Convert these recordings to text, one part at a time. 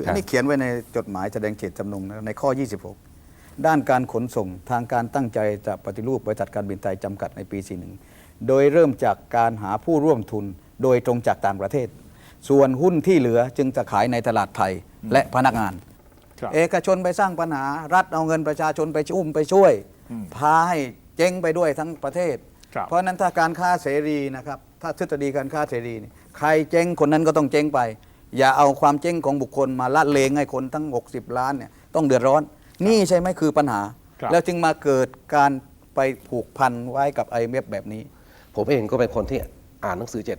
คือครัอับนนี้เขียนไว้ในจดหมายแสดงเจตจำนงนะในข้อ 26 ด้านการขนส่งทางการตั้งใจจะปฏิรูปบริษัทการบินไทยจำกัดในปี 41 โดยเริ่มจากการหาผู้ร่วมทุนโดยตรงจากต่างประเทศ ส่วนหุ้นที่เหลือจึงจะขายในตลาดไทยและพนักงานครับเอกชนไปสร้างปัญหารัฐเอาเงินประชาชนไปชุ่มไปช่วยอืมพาให้เจ๊งไปด้วยทั้งประเทศครับเพราะฉะนั้นถ้าการค้าเสรีนะครับถ้าทฤษฎีการค้าเสรีนี่ใครเจ๊งคนนั้นก็ต้องเจ๊งไป อย่าเอาความเจ๊งของบุคคลมาละเลงให้คนทั้ง 60 ล้านเนี่ยต้องเดือดร้อน นี่ใช่ไหมคือปัญหา ครับ แล้วจึงมาเกิดการไปผูกพันไว้กับ IMF แบบนี้ ผมเองก็เป็นคนที่อ่านหนังสือเจ็ด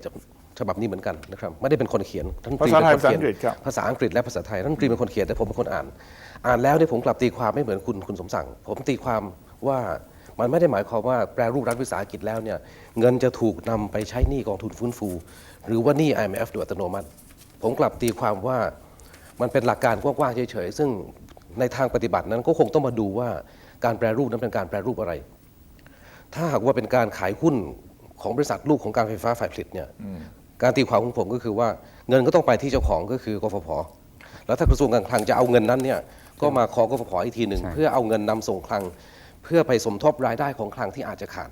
ฉบับนี้เหมือนกันนะครับไม่ได้เป็นคนเขียนท่านตรีภาษาไทยเป็นคนเขีนภาษาอังกฤษครับ ภาษาอังกฤษและภาษาไทยท่านตรีเป็นคนเขียนแต่ผมเป็นคนอ่าน อ่านแล้วเนี่ยผมกลับตีความไม่เหมือนคุณคุณสมศักดิ์ผมตีความว่ามันไม่ได้หมายความว่าแปรรูปรัฐวิสาหกิจแล้วเนี่ยเงินจะถูกนำไปใช้หนี้กองทุนฟื้นฟู หรือว่าหนี้ IMF โดยอัตโนมัติ ผมกลับตีความว่ามันเป็นหลักการกว้างๆเฉยๆซึ่งในทางปฏิบัตินั้นก็คงต้องมาดูว่าการแปรรูปนั้นเป็นการแปรรูปอะไร ถ้าหากว่าเป็นการขายหุ้นของบริษัทลูกของการไฟฟ้าฝ่ายผลิตเนี่ยการตีความของผมก็คือว่าเงินก็ต้องไปที่เจ้าของก็คือกฟผแล้วถ้ากระทรวงการคลังจะเอาเงินนั้นเนี่ยก็มาขอกฟผอีกทีหนึ่งใช่เพื่อเอาเงินนำส่งคลัง เพื่อไปสมทบรายได้ของคลังที่อาจจะขาด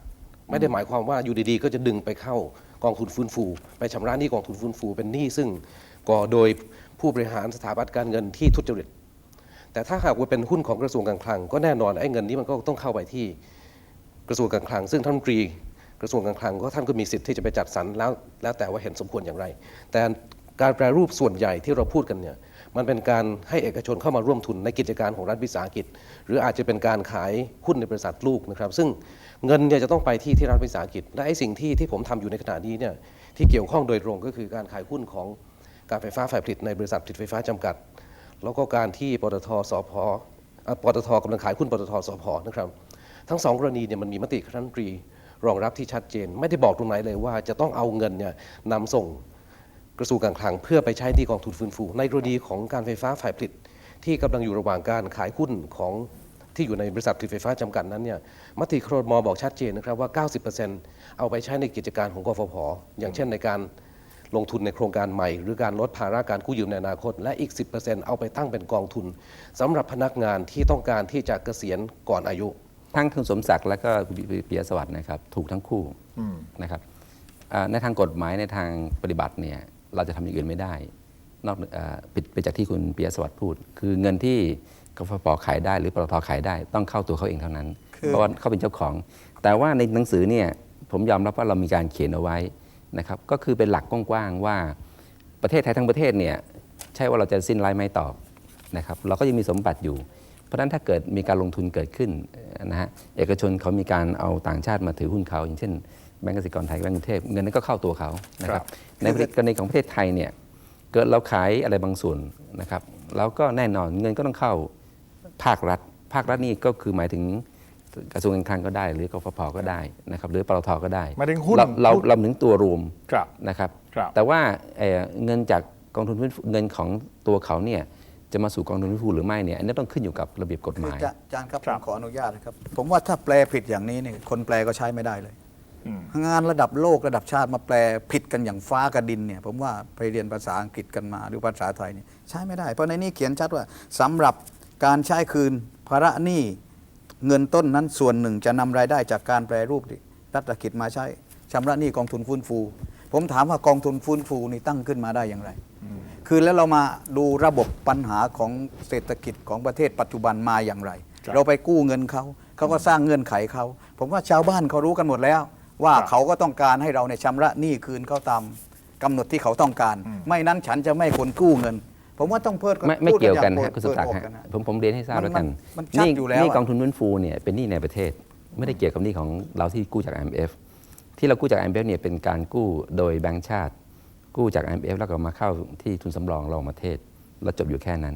ไม่ได้หมายความว่าอยู่ดีๆ ก็จะดึงไปเข้ากองทุนฟื้นฟู ไปชำระหนี้กองทุนฟื้นฟูเป็นหนี้ซึ่ง ก่อโดยผู้บริหารสถาบันการเงินที่ทุจริต แต่ถ้าหากว่าเป็นหุ้นของกระทรวงการคลัง ก็แน่นอนไอ้เงินนี้มันก็ต้องเข้าไปที่กระทรวงการคลัง ซึ่งท่านตรี กระทรวงการคลังก็ท่านก็มีสิทธิ์ที่จะไปจัดสรรแล้วแล้วแต่ว่าเห็นสมควรอย่างไร แต่การแปรรูปส่วนใหญ่ที่เราพูดกันเนี่ยมันเป็นการให้เอกชนเข้ามาร่วมทุนในกิจการของรัฐวิสาหกิจ หรืออาจจะเป็นการขายหุ้นในบริษัทลูกนะครับ ซึ่งเงินเนี่ยจะต้องไปที่ที่รัฐวิสาหกิจ และไอ้สิ่งที่ที่ผมทำอยู่ในขณะนี้เนี่ยที่เกี่ยวข้องโดยตรงก็คือการขายหุ้นของ การไฟฟ้าฝ่ายผลิตในบริษัทผลิตไฟฟ้าจำกัด แล้วก็การที่ปตทสพอปตทกำลังขายหุ้นปตทสพนะครับ ทั้งสองกรณีเนี่ยมันมีมติคณะรัฐมนตรีรองรับที่ชัดเจน ไม่ได้บอกตรงไหนเลยว่าจะต้องเอาเงินเนี่ยนำส่งกระทรวงการคลังเพื่อไปใช้ที่กองทุนฟื้นฟู ในกรณีของการไฟฟ้าฝ่ายผลิต ที่กำลังอยู่ระหว่างการขายหุ้นของที่อยู่ในบริษัทผลิตไฟฟ้าจำกัดนั้นเนี่ยมติครมบอกชัดเจนนะครับว่า 90%เอาไปใช้ในกิจการของกฟผอย่างเช่นในการ ลงทุนในโครงการใหม่ หรือการลดภาระการกู้ยืมในอนาคต และอีก 10%เอาไปตั้งเป็นกองทุนสำหรับพนักงานที่ต้องการที่จะเกษียณก่อนอายุ ทั้งคุณสมศักดิ์และก็คุณปิยสวัสดิ์นะครับถูกทั้งคู่นะครับในทางกฎหมายในทางปฏิบัติเนี่ยเราจะทำอย่างอื่นไม่ได้ นอกอผิดไปจากที่คุณปิยสวัสดิ์พูด คือเงินที่กฟผขายได้หรือปตทขายได้ ต้องเข้าตัวเขาเองเท่านั้น เพราะว่าเขาเป็นเจ้าของ แต่ว่าในหนังสือเนี่ยผมยอมรับว่าเรามีการเขียนเอาไว้ นะครับก็คือเป็นหลักกว้างๆว่าประเทศไทยทั้งประเทศเนี่ยใช่ว่าเราจะสิ้นไร้ไม้ตอบนะครับเราก็ยังมีสมบัติอยู่ เพราะฉะนั้นถ้าเกิดมีการลงทุนเกิดขึ้นเอ่อนะฮะเอกชนเขามีการเอาต่างชาติมาถือหุ้นเขาอย่างเช่นแบงก์กสิกรไทยแบงก์กรุงเทพเงินนั้นก็เข้าตัวเขานะคครัรับบในกรณีของประเทศไทยเนี่ยเกิดเราขายอะไรบางส่วนนะครับแล้วก็แน่นอนเงินก็ต้องเข้าภาครัฐ ภาครัฐนี่ก็คือหมายถึง กระทรวงการคลังก็ได้ หรือกฟผก็ได้นะครับหรือปตทก็ได้หมายถึงหุ้นเราเราหุ้นเราถึงตัวรวมครับนะครับครับแต่ว่าเอ่อเงินจากกองทุนฟื้นฟูเงินของตัวเขาเนี่ยจะมาสู่กองทุนฟื้นฟูหรือไม่เนี่ยอันนี้ต้องขึ้นอยู่กับระเบียบกฎหคือมายจะอาจารย์ครับครัผบมขออนุญาตนะครับผมว่าถ้าแปลผิดอย่างนี้นี่คนแปลก็ใช้ไม่ได้เลยอืมงานระดับโลกระดับชาติมาแปลผิดกันอย่างฟ้ากับดินเนี่ยผมว่าไปเรียนภาษาอังกฤษกันมาหรือภาษาไทยเนี่ยใช้ไม่ได้ เพราะในนี้เขียนชัดว่าสำหรับการใช้คืนภาระหนี้ เงินต้นนั้นส่วนหนึ่งจะนำรายได้จากการแปรรูปรัฐกิจมาใช้ชำระหนี้กองทุนฟื้นฟู ผมถามว่ากองทุนฟื้นฟูนี่ตั้งขึ้นมาได้อย่างไร คือแล้วเรามาดูระบบปัญหาของเศรษฐกิจของประเทศปัจจุบันมาอย่างไรครับเราไปกู้เงินเขาเขาก็สร้างเงื่อนไขเขา ผมว่าชาวบ้านเขารู้กันหมดแล้ว ว่าครับเขาก็ต้องการให้เราเนี่ยชำระหนี้คืนเขาตามกำหนดที่เขาต้องการอืมไม่นั้นฉันจะไม่ให้คนกู้เงิน ผมว่าต้องเพิดไม่ไม่พูดเกี่ยวกันอาฮะงคุณสมศักดิ์เปิดฮะอกนนะผมผมเรียนให้ทราบมันแล้วกันมันชัดนี่อยู่แล้วนี่อะกองทุนฟื้นฟูเนี่ยเป็นหนี้ในประเทศ ไม่ได้เกี่ยวกับหนี้ของเราที่กู้จาก IMF ที่เรากู้จาก IMF เนี่ยเป็นการกู้โดยแบงก์ชาติ กู้จาก IMF แล้วก็มาเข้าที่ทุนสำรองรองประเทศแล้วจบอยู่แค่นั้น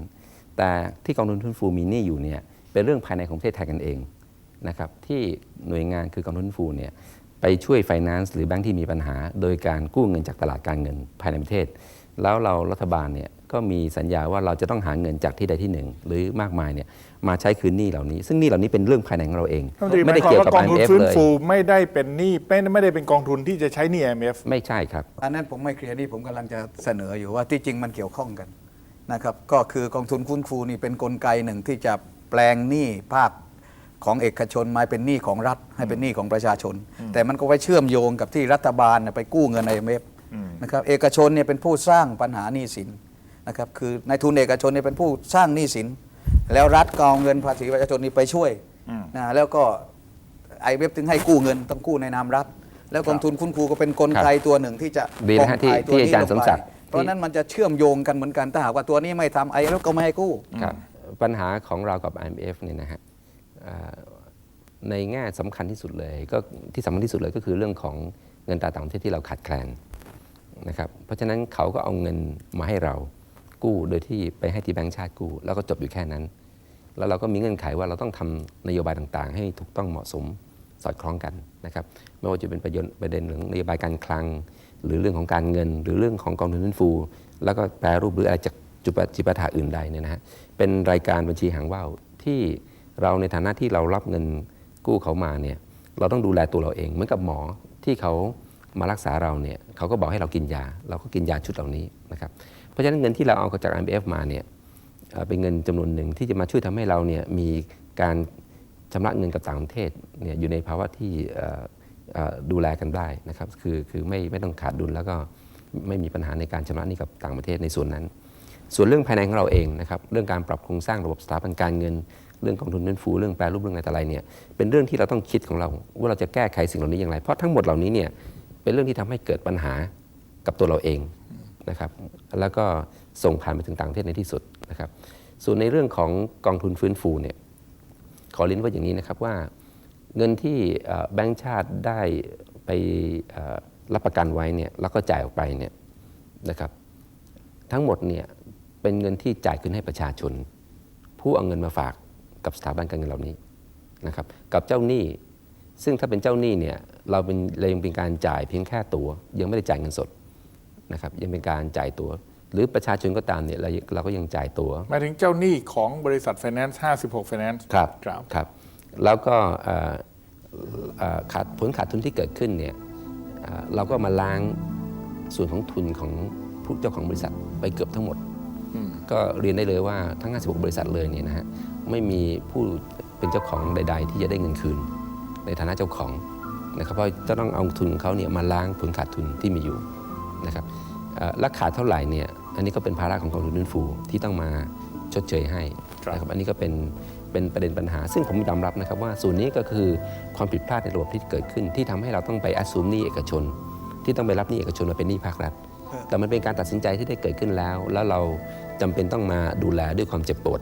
แต่ที่กองทุนฟื้นฟูมีหนี้อยู่เนี่ยเป็นเรื่องภายในของประเทศไทยกันเองนะครับที่หน่วยงานคือกองทุนฟื้นฟูเนี่ยไปช่วยไฟแนนซ์หรือแบงค์ที่มีปัญหา โดยการกู้เงินจากตลาดการเงินภายในประเทศ แล้วเรารัฐบาลเนี่ยก็มีสัญญาว่าเราจะต้องหาเงินจากที่ใดที่หนึ่ง หรือมากมายเนี่ยมาใช้คืนหนี้เหล่านี้ ซึ่งหนี้เหล่านี้เป็นเรื่องภายในของเราเองท่านรัฐมนตรีหไม่มายได้ความเกี่ยวว่ากับกองทุน IMF ฟื้นเลยฟูไม่ได้เป็นหนี้เป็นไม่ได้เป็นกองทุนที่จะใช้หนี้ IMF ไม่ใช่ครับอันนั้นผมไม่เคลียร์นี่ผมกำลังจะเสนออยู่ว่าที่จริงมันเกี่ยวข้องกันนะครับก็คือกองทุนฟื้นฟูนี่เป็นนกลไกหนึ่งที่จะแปลงหนี้ภาคของเอกชนมาเป็นหนี้ของรัฐ ให้เป็นหนี้ของประชาชน แต่มันก็ไปเชื่อมโยงกับที่รัฐบาลเนี่ยไปกู้เงิน IMF นะครับเอกชนเนี่ยเป็นผู้สร้างปัญหาหนี้สินนะครับคือนายทุนเอกชนเนี่ยเป็นผู้สร้างหนี้สิน แล้วรัฐก็เอาเงินภาษีประชาชนนี่ไปช่วยนะแล้วก็ไอเว็บถึงให้กู้เงินต้องกู้ในนามรัฐ แล้วกองทุนคุณครูก็เป็นกลไกตัวหนึ่งที่จะดีนะฮะที่ผ่อนคลที่อาจารย์ตัวนี้สมศักดิ์ลงไปเพราะฉะนั้นมันจะเชื่อมโยงกันเหมือนกันถ้าหากว่าตัวนี้ไม่ทำไอเว็บก็ไม่ให้กู้ครับปัญหาของเรากับ IMF เนี่ยนะฮะอ่าในแง่สำคัญที่สุดเลย ก็ที่สำคัญที่สุดเลยก็คือเรื่องของเงินตราต่างประเทศที่เราขาดแคลน นะครับเพราะฉะนั้นเขาก็เอาเงินมาให้เรากู้โดยที่ไปให้ที่แบงก์ชาติกู้แล้วก็จบอยู่แค่นั้น แล้วเราก็มีเงื่อนไขว่าเราต้องทำนโยบายต่างๆ ให้ถูกต้องเหมาะสมสอดคล้องกันนะครับไม่ว่าจะเป็นประเด็นประเด็นเรื่องนโยบายการคลัง หรือเรื่องของการเงิน หรือเรื่องของกองทุนฟื้นฟู แล้วก็แปรรูปหรืออะไรจากจุปจิปาถะอื่นใดเนี่ยนะฮะเป็นรายการบัญชีหางว่าวที่เราในฐานะที่เรารับเงินกู้เขามาเนี่ยเราต้องดูแลตัวเราเองเหมือนกับหมอที่เขา มารักษาเราเนี่ยเขาก็บอกให้เรากินยา เราก็กินยาชุดเหล่านี้นะครับเพราะฉะนั้นเงินที่เราเอาจาก IMF มาเนี่ยเป็นเงินจำนวนหนึ่งที่จะมาช่วยทำให้เราเนี่ยมีการชำระเงินกับต่างประเทศเนี่ยอยู่ในภาวะที่ดูแลกันได้นะครับคือคือไม่ไม่ต้องขาดดุลแล้วก็ไม่มีปัญหาในการชำระหนี้กับต่างประเทศในส่วนนั้น ส่วนเรื่องภายในของเราเองนะครับเรื่องการปรับโครงสร้างระบบสถาบันการเงิน เรื่องกองทุนเงินฟูเรื่องแปรรูปเรื่องอะไรต่ออะไรเนี่ยเป็นเรื่องที่เราต้องคิดของเราว่าเราจะแก้ไขสิ่งเหล่านี้อย่างไร เพราะทั้งหมดเหล่านี้เนี่ย เป็นเรื่องที่ทำให้เกิดปัญหากับตัวเราเองนะครับ แล้วก็ส่งผ่านไปถึงต่างประเทศในที่สุดนะครับ ส่วนในเรื่องของกองทุนฟื้นฟูเนี่ยขอเรียนว่าอย่างนี้นะครับว่าเงินที่แบงก์ชาติได้ไปรับประกันไว้เนี่ยแล้วก็จ่ายออกไปเนี่ยนะครับ ทั้งหมดเนี่ยเป็นเงินที่จ่ายคืนให้ประชาชน ผู้เอาเงินมาฝากกับสถาบันการเงินเหล่านี้นะครับ กับเจ้าหนี้ ซึ่งถ้าเป็นเจ้าหนี้เนี่ยเราเป็นเรายังเป็นการจ่ายเพียงแค่ตัว ยังไม่ได้จ่ายเงินสดนะครับยังเป็นการจ่ายตัว หรือประชาชนก็ตามเนี่ยเราเราก็ยังจ่ายตัวหมายถึงเจ้าหนี้ของบริษัท Finance 56 Finance ครับครับครับ แล้วก็เอ่อเอ่อขาดผลขาดทุนที่เกิดขึ้นเนี่ยเอ่อเราก็มาล้างส่วนของทุนของผู้เจ้าของบริษัทไปเกือบทั้งหมด ก็เรียนได้เลยว่าทั้ง 56 บริษัทเลยเนี่ยนะฮะไม่มีผู้เป็นเจ้าของใด ๆ ที่จะได้เงินคืน ในฐานะเจ้าของนะครับเพราะจะต้องเอาทุนของเขาเนี่ยมาล้างผลขาดทุนที่มีอยู่นะครับเอ่อและขาดเท่าไหร่เนี่ยอันนี้ก็เป็นภาระของกองทุนฟื้นฟูที่ต้องมาชดเชยให้ครับนะครับอันนี้ก็เป็นเป็นประเด็นปัญหา ซึ่งผมยอมรับนะครับว่าส่วนนี้ก็คือความผิดพลาดในระบบที่เกิดขึ้น ที่ทำให้เราต้องไปแอดซูมหนี้เอกชน ที่ต้องไปรับหนี้เอกชนมาเป็นหนี้ภาครัฐ แต่มันเป็นการตัดสินใจที่ได้เกิดขึ้นแล้ว แล้วเราจำเป็นต้องมาดูแลด้วยความเจ็บปวด